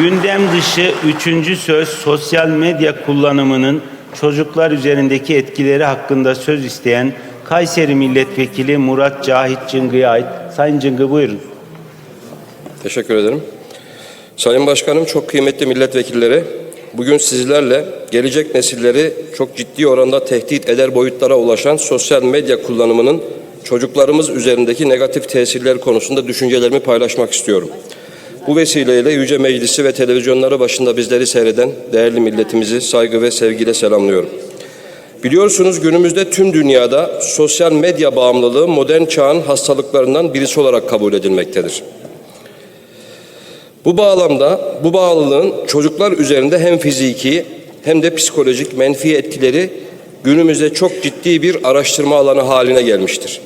Gündem dışı üçüncü söz sosyal medya kullanımının çocuklar üzerindeki etkileri hakkında söz isteyen Kayseri Milletvekili Murat Cahit Cıngı'ya ait. Sayın Cıngı buyurun. Teşekkür ederim. Sayın Başkanım, çok kıymetli milletvekilleri, bugün sizlerle gelecek nesilleri çok ciddi oranda tehdit eder boyutlara ulaşan sosyal medya kullanımının çocuklarımız üzerindeki negatif tesirler konusunda düşüncelerimi paylaşmak istiyorum. Bu vesileyle Yüce Meclisi ve televizyonları başında bizleri seyreden değerli milletimizi saygı ve sevgiyle selamlıyorum. Biliyorsunuz günümüzde tüm dünyada sosyal medya bağımlılığı modern çağın hastalıklarından birisi olarak kabul edilmektedir. Bu bağlamda bu bağlılığın çocuklar üzerinde hem fiziki hem de psikolojik menfi etkileri günümüzde çok ciddi bir araştırma alanı haline gelmiştir.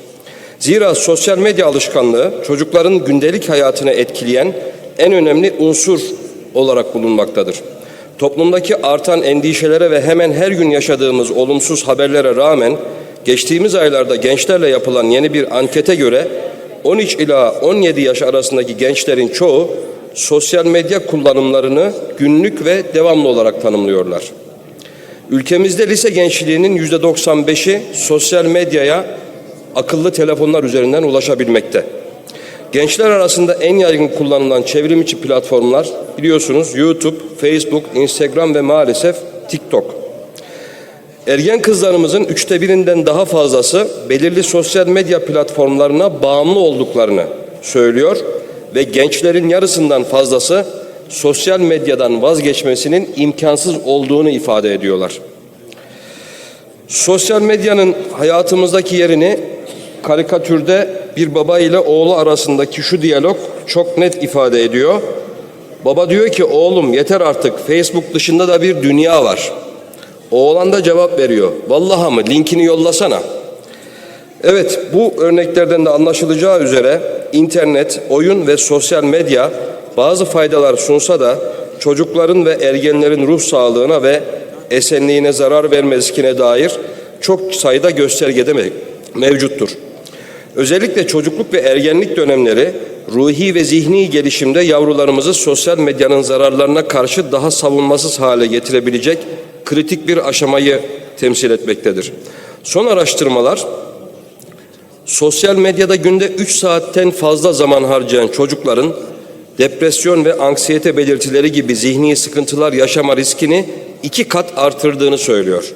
Zira sosyal medya alışkanlığı çocukların gündelik hayatını etkileyen en önemli unsur olarak bulunmaktadır. Toplumdaki artan endişelere ve hemen her gün yaşadığımız olumsuz haberlere rağmen geçtiğimiz aylarda gençlerle yapılan yeni bir ankete göre 13 ila 17 yaş arasındaki gençlerin çoğu sosyal medya kullanımlarını günlük ve devamlı olarak tanımlıyorlar. Ülkemizde lise gençliğinin %95'i sosyal medyaya akıllı telefonlar üzerinden ulaşabilmekte. Gençler arasında en yaygın kullanılan çevrim içi platformlar biliyorsunuz YouTube, Facebook, Instagram ve maalesef TikTok. Ergen kızlarımızın üçte birinden daha fazlası belirli sosyal medya platformlarına bağımlı olduklarını söylüyor ve gençlerin yarısından fazlası sosyal medyadan vazgeçmesinin imkansız olduğunu ifade ediyorlar. Sosyal medyanın hayatımızdaki yerini karikatürde bir baba ile oğlu arasındaki şu diyalog çok net ifade ediyor. Baba diyor ki oğlum yeter artık Facebook dışında da bir dünya var. Oğlan da cevap veriyor. Vallahi mı linkini yollasana. Evet bu örneklerden de anlaşılacağı üzere internet, oyun ve sosyal medya bazı faydalar sunsa da çocukların ve ergenlerin ruh sağlığına ve esenliğine zarar vermezkine dair çok sayıda göstergede me- mevcuttur. Özellikle çocukluk ve ergenlik dönemleri ruhi ve zihni gelişimde yavrularımızı sosyal medyanın zararlarına karşı daha savunmasız hale getirebilecek kritik bir aşamayı temsil etmektedir. Son araştırmalar sosyal medyada günde 3 saatten fazla zaman harcayan çocukların depresyon ve anksiyete belirtileri gibi zihni sıkıntılar yaşama riskini iki kat artırdığını söylüyor.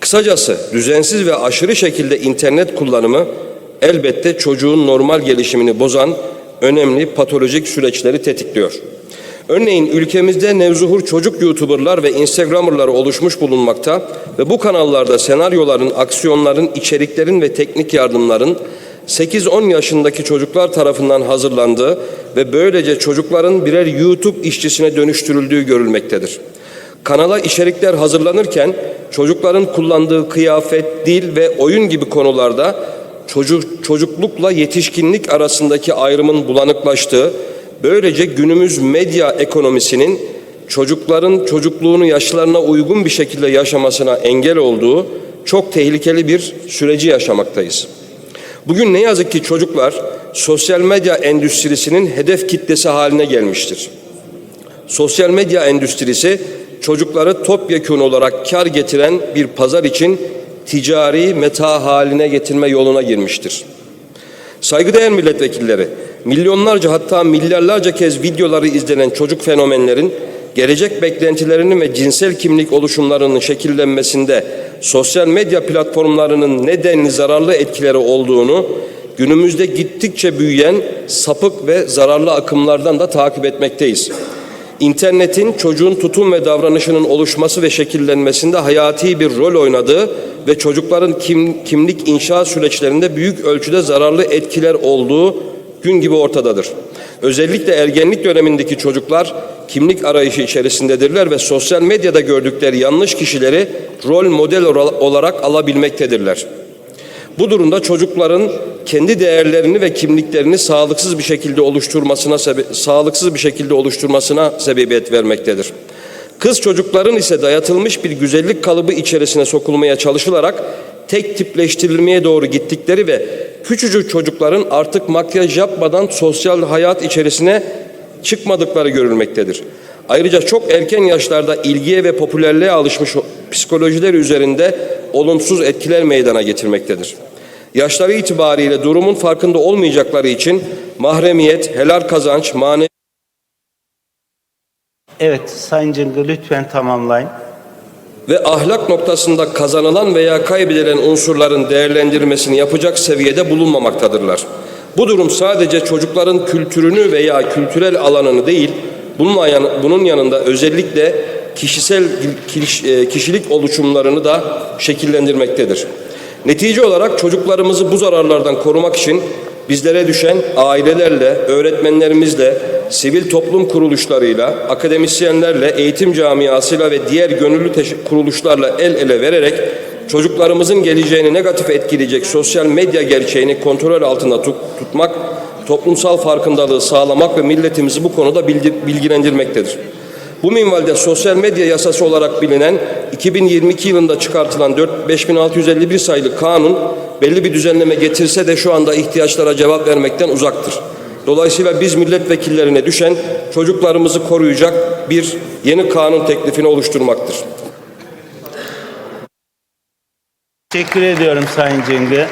Kısacası düzensiz ve aşırı şekilde internet kullanımı elbette çocuğun normal gelişimini bozan önemli patolojik süreçleri tetikliyor. Örneğin ülkemizde nevzuhur çocuk YouTuber'lar ve Instagram'ırlar oluşmuş bulunmakta ve bu kanallarda senaryoların, aksiyonların, içeriklerin ve teknik yardımların 8-10 yaşındaki çocuklar tarafından hazırlandığı ve böylece çocukların birer YouTube işçisine dönüştürüldüğü görülmektedir. Kanala içerikler hazırlanırken çocukların kullandığı kıyafet, dil ve oyun gibi konularda çocuk, çocuklukla yetişkinlik arasındaki ayrımın bulanıklaştığı, böylece günümüz medya ekonomisinin çocukların çocukluğunu yaşlarına uygun bir şekilde yaşamasına engel olduğu çok tehlikeli bir süreci yaşamaktayız. Bugün ne yazık ki çocuklar sosyal medya endüstrisinin hedef kitlesi haline gelmiştir. Sosyal medya endüstrisi çocukları topyekun olarak kar getiren bir pazar için ticari meta haline getirme yoluna girmiştir. Saygıdeğer milletvekilleri, milyonlarca hatta milyarlarca kez videoları izlenen çocuk fenomenlerin gelecek beklentilerinin ve cinsel kimlik oluşumlarının şekillenmesinde sosyal medya platformlarının nedenli zararlı etkileri olduğunu günümüzde gittikçe büyüyen sapık ve zararlı akımlardan da takip etmekteyiz. İnternetin çocuğun tutum ve davranışının oluşması ve şekillenmesinde hayati bir rol oynadığı ve çocukların kim, kimlik inşa süreçlerinde büyük ölçüde zararlı etkiler olduğu gün gibi ortadadır. Özellikle ergenlik dönemindeki çocuklar kimlik arayışı içerisindedirler ve sosyal medyada gördükleri yanlış kişileri rol model olarak alabilmektedirler. Bu durumda çocukların kendi değerlerini ve kimliklerini sağlıksız bir şekilde oluşturmasına sağlıksız bir şekilde oluşturmasına sebebiyet vermektedir. Kız çocukların ise dayatılmış bir güzellik kalıbı içerisine sokulmaya çalışılarak tek tipleştirilmeye doğru gittikleri ve küçücük çocukların artık makyaj yapmadan sosyal hayat içerisine çıkmadıkları görülmektedir. Ayrıca çok erken yaşlarda ilgiye ve popülerliğe alışmış psikolojiler üzerinde olumsuz etkiler meydana getirmektedir. Yaşları itibariyle durumun farkında olmayacakları için mahremiyet, helal kazanç, manevi Evet Sayın Cıngı lütfen tamamlayın. ve ahlak noktasında kazanılan veya kaybedilen unsurların değerlendirmesini yapacak seviyede bulunmamaktadırlar. Bu durum sadece çocukların kültürünü veya kültürel alanını değil, bunun yanında özellikle kişisel e, kişilik oluşumlarını da şekillendirmektedir. Netice olarak çocuklarımızı bu zararlardan korumak için bizlere düşen ailelerle, öğretmenlerimizle, sivil toplum kuruluşlarıyla, akademisyenlerle, eğitim camiasıyla ve diğer gönüllü kuruluşlarla el ele vererek çocuklarımızın geleceğini negatif etkileyecek sosyal medya gerçeğini kontrol altında tut- tutmak, toplumsal farkındalığı sağlamak ve milletimizi bu konuda bilgilendirmektedir. Bu minvalde sosyal medya yasası olarak bilinen 2022 yılında çıkartılan 4 5651 sayılı kanun belli bir düzenleme getirse de şu anda ihtiyaçlara cevap vermekten uzaktır. Dolayısıyla biz milletvekillerine düşen çocuklarımızı koruyacak bir yeni kanun teklifini oluşturmaktır. Teşekkür ediyorum Sayın Cıngı.